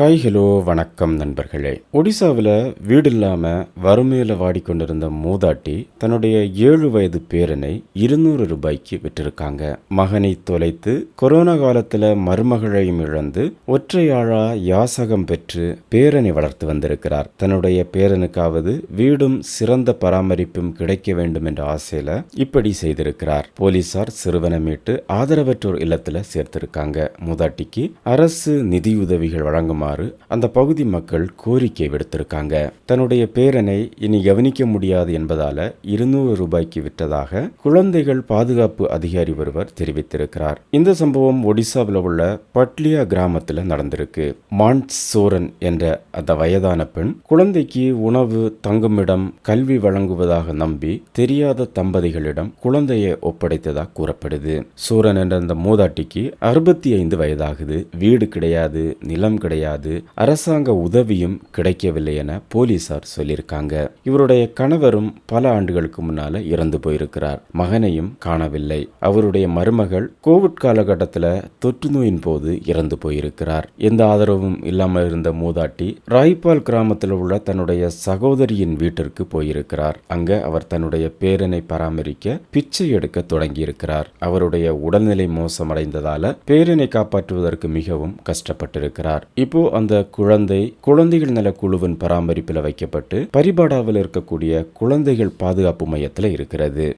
Hi hello வணக்கம் நண்பர்களே. ஒடிசாவில் வீடு இல்லாமல் வறுமையில் வாடிக்கொண்டிருந்த மூதாட்டி தன்னுடைய ஏழு வயது பேரனை இருநூறு ரூபாய்க்கு விட்டிருக்காங்க மகனை தொலைத்து கொரோனா காலத்தில் மருமகளையும் இழந்து ஒற்றையாழா யாசகம் பெற்று பேரனை வளர்த்து வந்திருக்கிறார். தன்னுடைய பேரனுக்காவது வீடும் சிறந்த பராமரிப்பும் கிடைக்க வேண்டும் என்ற ஆசையில் இப்படி செய்திருக்கிறார். போலீசார் சிறுவனை மீட்டு ஆதரவற்றோர் இல்லத்தில் சேர்த்திருக்காங்க. மூதாட்டிக்கு அரசு நிதியுதவிகள் வழங்குமாறு அந்த பகுதி மக்கள் கோரிக்கை விடுத்திருக்காங்க. தன்னுடைய பேரனை இனி கவனிக்க முடியாது என்பதால இருநூறு ரூபாய்க்கு விற்றதாக குழந்தைகள் பாதுகாப்பு அதிகாரி ஒருவர் தெரிவித்திருக்கிறார். இந்த சம்பவம் ஒடிசாவில் உள்ள பட்லியா கிராமத்தில் நடந்திருக்கு. மான்ஸ் சோரன் என்ற அந்த வயதான பெண் குழந்தைக்கு உணவு தங்குமிடம் கல்வி வழங்குவதாக நம்பி தெரியாத தம்பதிகளிடம் குழந்தையை ஒப்படைத்ததாக கூறப்படுது. சூரன் என்ற அந்த மூதாட்டிக்கு அறுபத்தி ஐந்து வயதாகுது. வீடு கிடையாது நிலம் கிடையாது. அரசாங்க உதவியும் கிடைக்கவில்லை என போலீசார் சொல்லியிருக்காங்க. இவருடைய கணவரும் பல ஆண்டுகளுக்கு முன்னால இறந்து போயிருக்கிறார். மகனையும் காணவில்லை. அவருடைய மருமகள் கோவிட் காலகட்டத்தில் தொற்று நோயின் போது இறந்து போயிருக்கிறார். எந்த ஆதரவும் இல்லாமல் இருந்த மூதாட்டி ராய்பால் கிராமத்தில் உள்ள தன்னுடைய சகோதரியின் வீட்டிற்கு போயிருக்கிறார். அங்க அவர் தன்னுடைய பேரனை பராமரிக்க பிச்சை எடுக்க தொடங்கியிருக்கிறார். அவருடைய உடல்நிலை மோசமடைந்ததால பேரனை காப்பாற்றுவதற்கு மிகவும் கஷ்டப்பட்டிருக்கிறார். இப்போ அந்த குழந்தை குழந்தைகள் நல குழுவின் பராமரிப்பில் வைக்கப்பட்டு பரிபாடாவில் இருக்கக்கூடிய குழந்தைகள் பாதுகாப்பு மையத்தில் இருக்கிறது.